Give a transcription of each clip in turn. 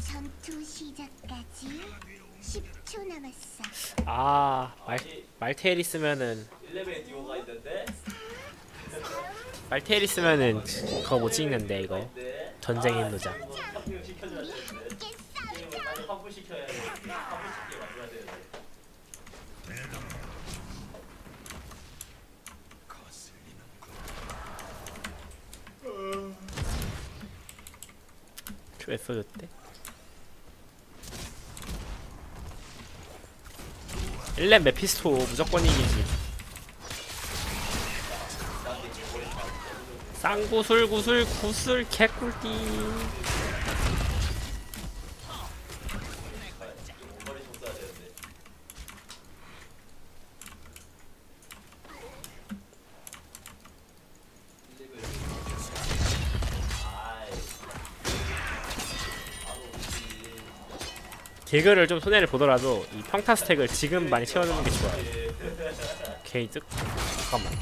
전투 시작까지 10초 남았어. 아 말, 말테일 있으면은 11 듀오가 있는데 말테일 있으면은 그거 못 찍는데 이거. 네. 전쟁의 노자. 파핑을 시켜줘야 되는데 게임을 빨리 환불시켜야 되는데 환불시키게 만들어야 되는데 왜 써줬대? 1렙 메피스토 무조건 이기지. 쌍구슬 구슬 구슬 개꿀띠 개그를 좀 손해를 보더라도 이 평타 스택을 지금 많이 채워주는 게 좋아요. 게이득 잠깐만.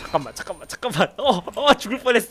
잠깐만 잠깐만 잠깐만. 어 어 죽을 뻔했어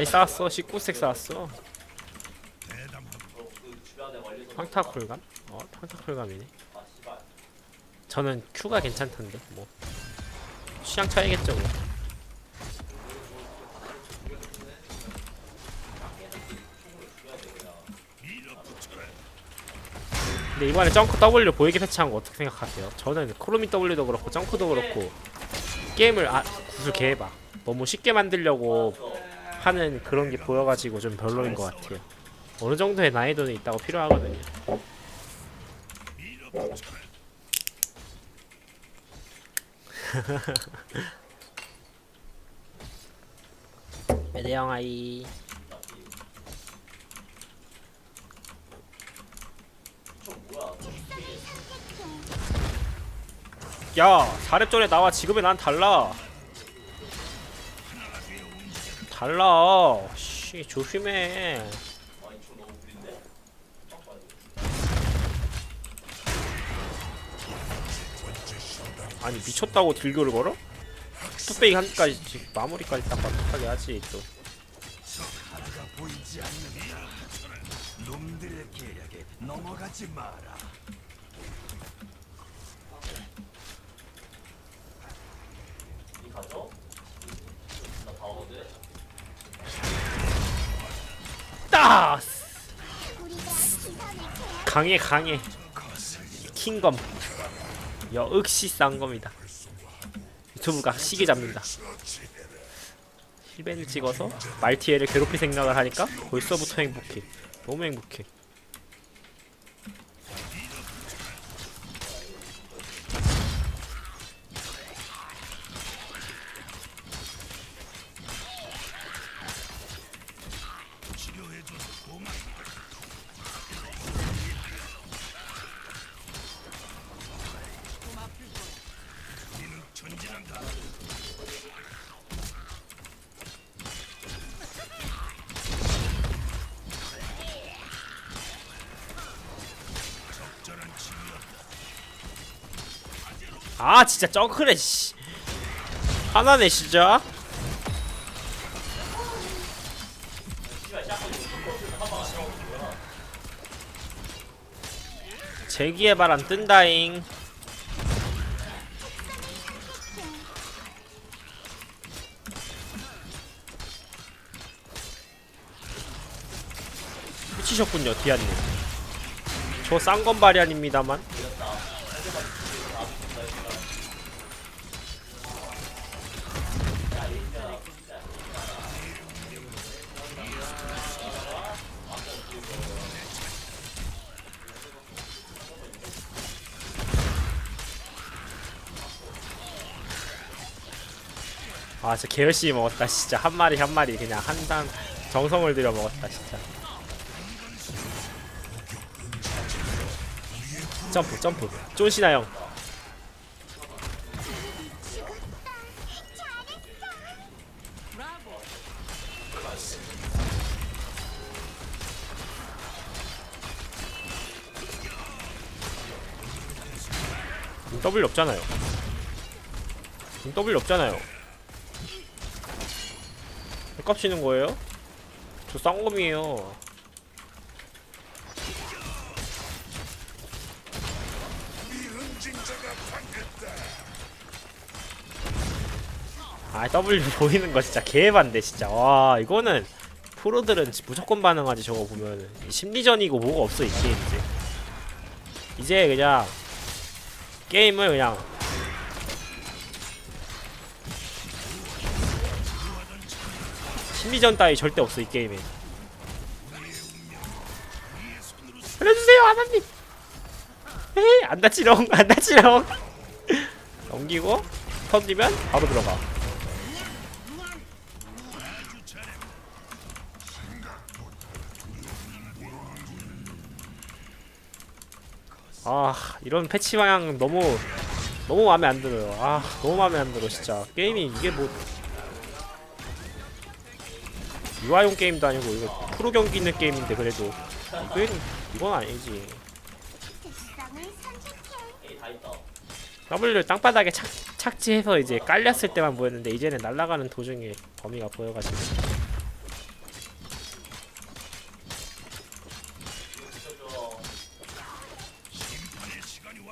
많이 쌓았어. 19스택 쌓았어. 주변에 멀리서 평타 쿨감? 어 평타 쿨감이네. 아 씨발 저는 Q가 괜찮던데 뭐. 취향 차이겠죠 뭐. 근데 이번에 점크 W 보이게 패치한 거 어떻게 생각하세요? 저는 크로미 W도 그렇고 점크도 그렇고 게임을 아 구슬 개해봐. 너무 쉽게 만들려고 하는 그런 게 보여가지고 좀 별로인 것 같아요. 어느 정도의 난이도는 있다고 필요하거든요. 매대영아이. 야 4렙 전에 나와. 지금의 난 달라 달라 씨 조심해 아니 미쳤다고 딜교를 걸어? 뚝배기 한까지 마무리까지 딱 완벽하게 하지 또. 놈들의 계략에 넘어가지 마라. 이 가죠? 나 다오거든 따! 우리가 시선을 강해 강해. 킹검. 여 역시 싼 겁니다. 유튜브가 시계 잡는다. 힐벤을 찍어서 말티에를 괴롭힐 생각을 하니까 벌써부터 행복해. 너무 행복해 아 진짜 쩌그래 씨. 하나네 진짜. 제기의 바람 뜬다잉. 미치셨군요 디안님. 저 쌍건발이 아닙니다만 아 진짜 개열심히 먹었다 진짜. 한 마리 한 마리 그냥 한단 정성을 들여 먹었다 진짜. 점프 점프. 쫀시나 형. W 없잖아요. W 없잖아요. 왜 깝치는 거예요? 저 쌍검이에요. 아 W 보이는 거 진짜 개반대 진짜. 와 이거는 프로들은 무조건 반응하지 저거 보면은. 심리전이고 뭐가 없어 이 게임 이제 이제 그냥 게임을 그냥 심리전 따위 절대 없어 이 게임에. 살려주세요 하나님! 에이 안 다치렁 안 다치렁. 넘기고 터지면 바로 들어가. 아 이런 패치 방향 너무 너무 마음에 안 들어요. 아 너무 마음에 안 들어 진짜. 게임이 이게 뭐 유아용 게임도 아니고 이거 프로 경기 있는 게임인데 그래도 이건 이건 아니지. W를 땅바닥에 착, 착지해서 이제 깔렸을 때만 보였는데 이제는 날아가는 도중에 범위가 보여가지고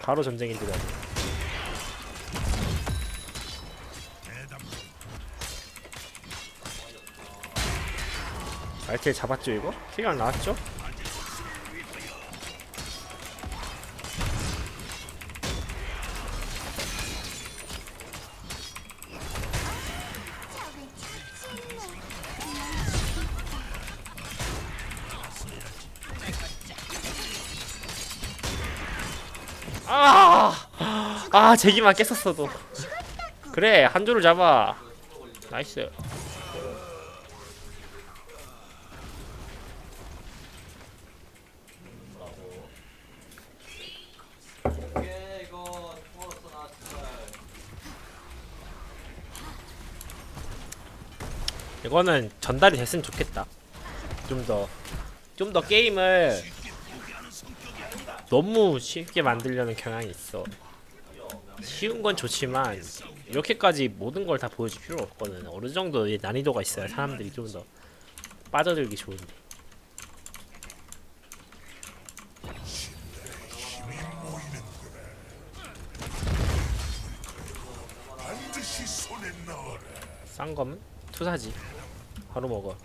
바로 전쟁이 들어야 알킬 잡았죠 이거? 킬각 나왔죠? 아, 아 제기만 깼었어도 그래 한 줄을 잡아 나이스 이게 이거 통화로서 나 정말 이거는 전달이 됐으면 좋겠다. 좀 더 좀 더 게임을 너무 쉽게 만들려는 경향이 있어. 쉬운 건 좋지만 이렇게까지 모든 걸 다 보여줄 필요 없거든. 어느 정도의 난이도가 있어야 사람들이 좀 더 빠져들기 좋은데. 싼 거면 투사지 바로 먹어.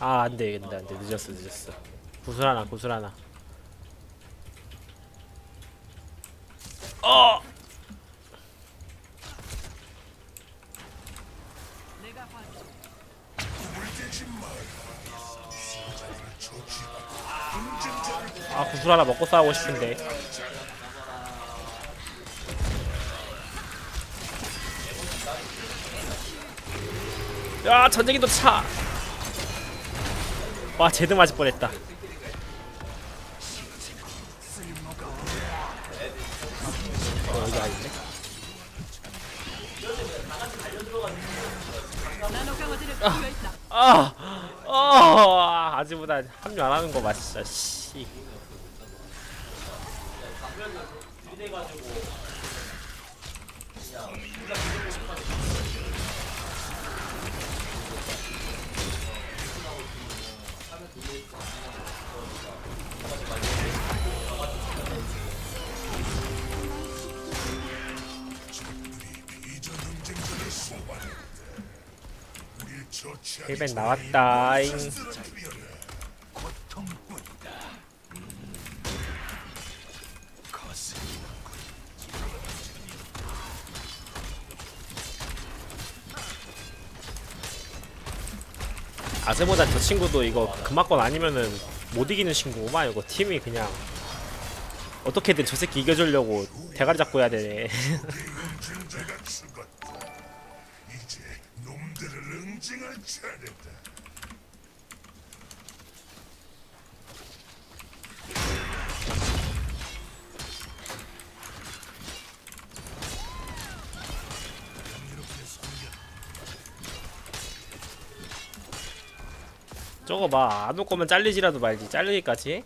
아 안돼. 안돼 안돼. 늦었어 늦었어. 구슬 하나 구슬 하나. 어! 아 구슬 하나 먹고 싸우고 싶은데 야 전쟁이 도 차. 와 제드 맞을 뻔했다. 어 여기 아닌데? 아, 아, 아, 아직보다 합류 안 하는 거 맞죠? 씨. 힐벤 나왔다잉. 아즈모다 저 친구도 이거 금화권 아니면은 못 이기는 친구구만 이거 팀이 그냥 어떻게든 저 새끼 이겨주려고 대가리 잡고 해야 되네 응징할 차례다. 저거 봐 안 올 거면 잘리지라도 말지. 잘리기까지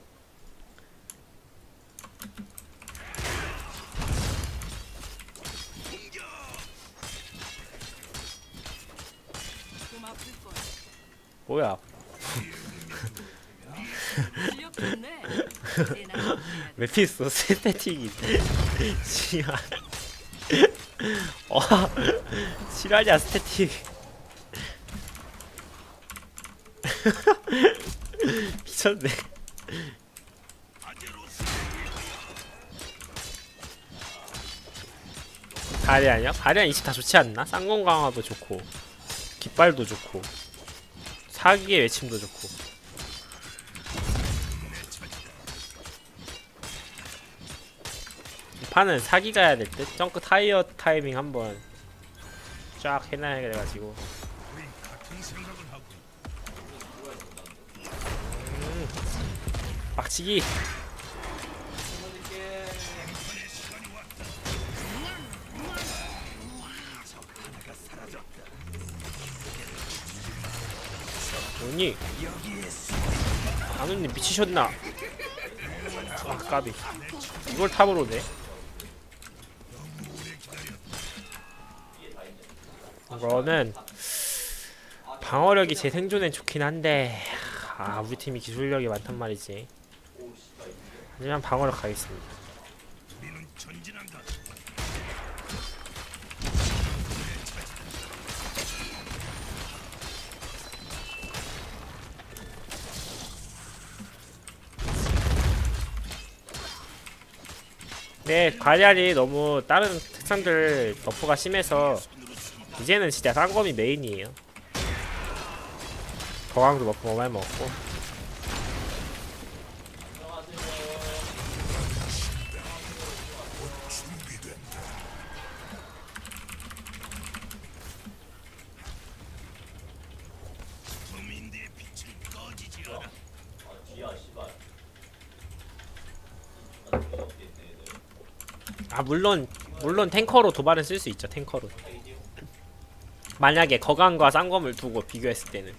뭐야? 실력 좋네. 메피스토 스태틱이. 지랄. 어 실화냐 스태틱. 미쳤네. 가리아냐? 가리아 20 다 좋지 않나? 쌍공 강화도 좋고 깃발도 좋고 사기의 외침도 좋고. 이 판은 사기 가야 될 듯? 점크 타이어 타이밍 한번 쫙 해놔야 돼가지고. 하고 빡치기 뭐니? 아누님 미치셨나? 아 까비 이걸 탑으로 오네 이거는 방어력이 제 생존엔 좋긴 한데 아 우리 팀이 기술력이 많단 말이지 하지만 방어력 가겠습니다 네, 과리알이 너무 다른 특성들 버프가 심해서 이제는 진짜 쌍검이 메인이에요. 거강도 버프 너무 많이 먹었고 아 물론 물론 탱커로 도발은 쓸 수 있죠 탱커로. 만약에 거강과 쌍검을 두고 비교했을 때는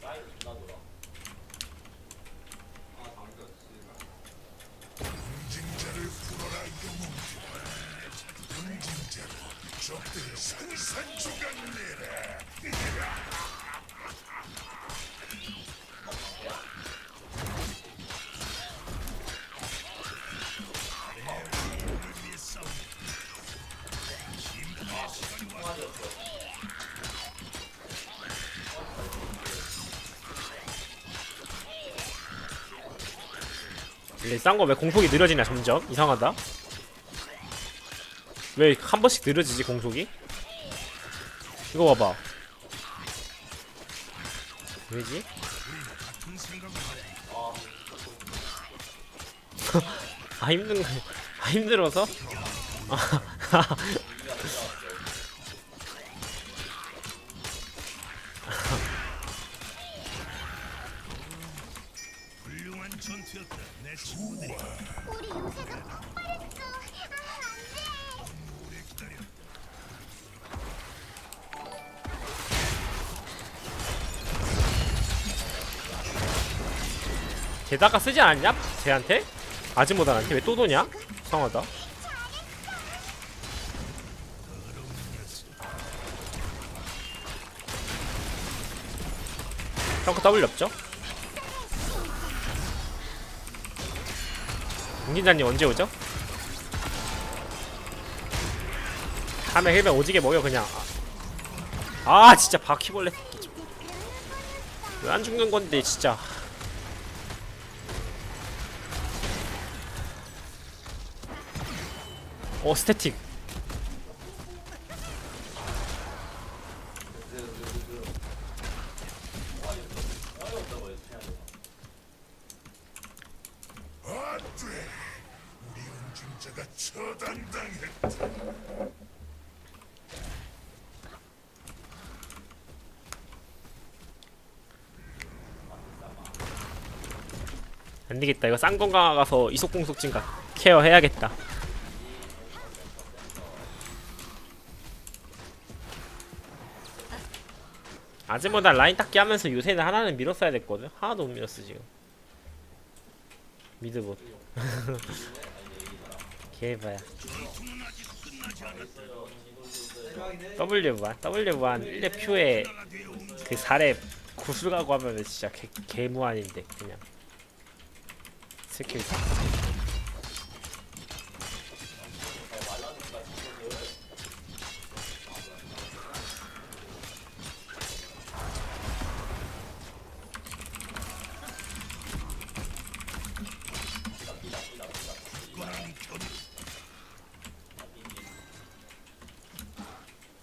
이 쌍검 왜 공속이 느려지냐 점점 이상하다 왜 한 번씩 느려지지 공속이 이거 봐봐 왜지? 아 힘든 거, 아 힘들어서? 전투였다. 내 친구들이 우리 요새가 폭발했어. 아, 안 돼. 오래 기다려. 게다가 쓰지 않았냐? 쟤한테? 아즈모단한테 왜 또 도냐? 이상하다 덩크 W 없죠? 공진자님 언제 오죠? 다음에 힐백 오지게 먹여 그냥. 아 아, 진짜 바퀴벌레. 왜 안 죽는 건데 진짜. 어 스태틱 안 돼. 우리 응징자가 처단당했다. 안되겠다. 이거 쌍건강화 가서 이속공속증 가 케어 해야겠다. 아직보다 라인 닦기 하면서 요새는 하나는 밀었어야 됐거든. 하나도 못 밀었어 지금. 미드봇. 개봐야. W만 W만 1렙 퓨에 그 4렙 구슬 가고 하면 진짜 개, 개무한인데 그냥 스킬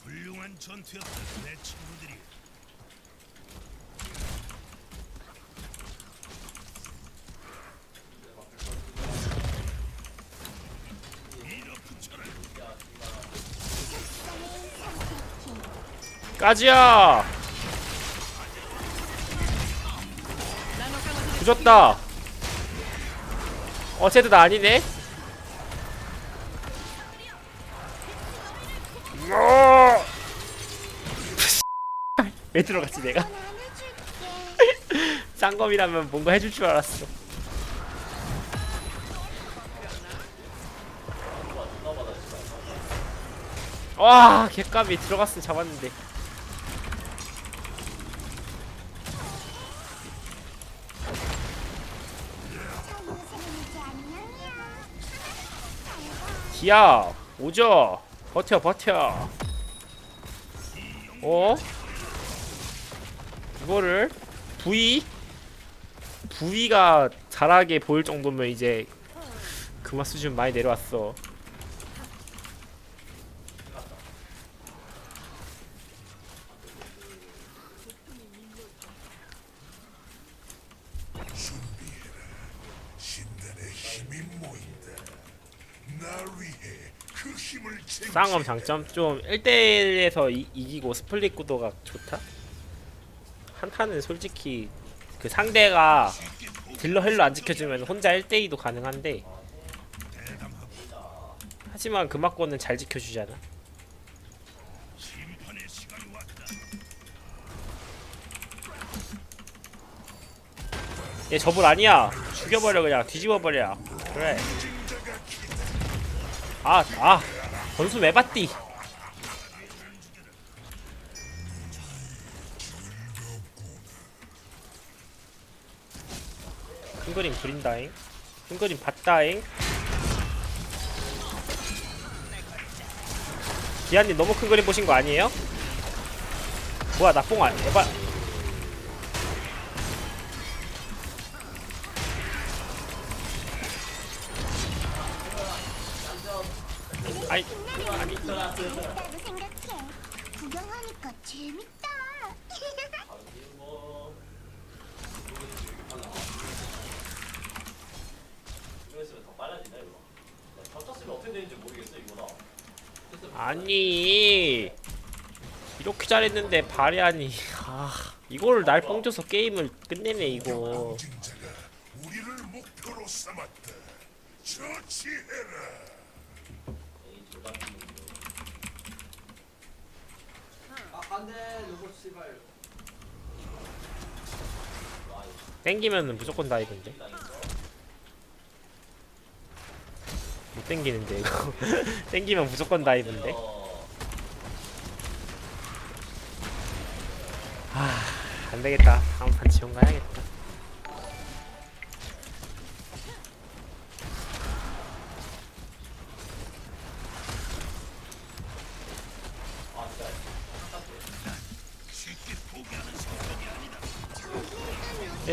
훌륭한 전투였다. 내 친구들이 까지야. 부졌다. 어쨌든 아니네. 어! 왜 들어갔지 내가. 쌍검이라면 뭔가 해줄 줄 알았어. 와 개값이 들어갔으면 잡았는데 요새는 이제 안녕이야. 기야 오죠? 버텨 버텨. 어? 이거를 V V가 잘하게 보일 정도면 이제 그맛 수준 많이 내려왔어 신단의 힘이 모인다. 날 위해 그 힘을 쟁취. 쌍검 장점? 좀 1대1에서 이, 이기고 스플릿 구도가 좋다? 한타는 솔직히 그 상대가 딜러 헬로 안 지켜주면 혼자 1대2도 가능한데 하지만 금화권은 잘 지켜주잖아. 얘 저불 아니야. 죽여버려 그냥 뒤집어버려. 그래 아아 번수 왜 받디? 큰 그림 그린다잉. 큰 그림 봤다잉. 기아님 너무 큰 그림 보신 거 아니에요? 뭐야 나뽕 안 에바 이거나 아니 이렇게 잘했는데 발이아니 아 이걸 날 뻥줘서 게임을 끝내네 이거. 경쟁자가 처치해라. 땡기면은 무조건 다이브인데? 못 땡기는데 이거. 땡기면 무조건 다이브인데? 아 안되겠다. 다음 판 지원 가야겠다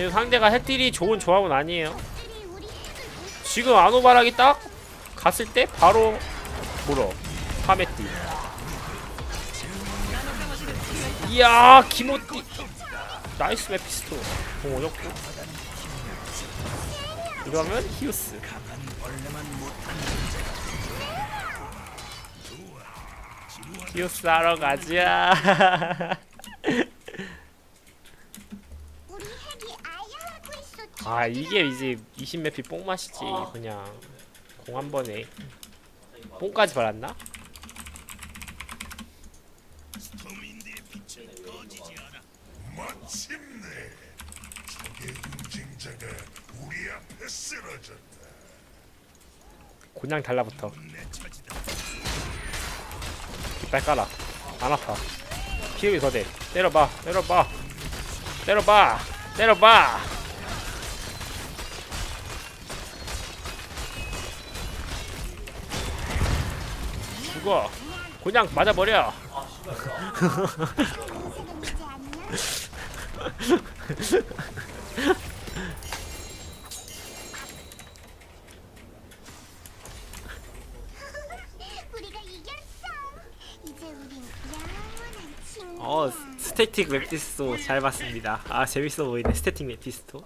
상대가 해딜이 좋은 조합은 아니에요. 지금 아노바락이 딱 갔을 때 바로 물어. 파메띠 이야 기모띠. 나이스 메피스토. 공 어렵고. 이러면 히우스. 히오스 하러 가자 우리 핵이 아야 하고 있어. 아 이게 이제 20맵이 뽕맛이지 그냥. 공 한 번에. 뽕까지 발랐나? 마침내 적의 응징자가 우리 앞에 쓰러졌다. 그냥 달라붙어. 내 차지다. 깃발 깔아. 안 아파. 피흡이 더돼. 때려봐. 때려봐. 때려봐. 때려봐 죽어. 그냥 맞아버려. 어 스태틱 웹디스도 잘 봤습니다. 아 재밌어 보이네 스태틱 웹디스도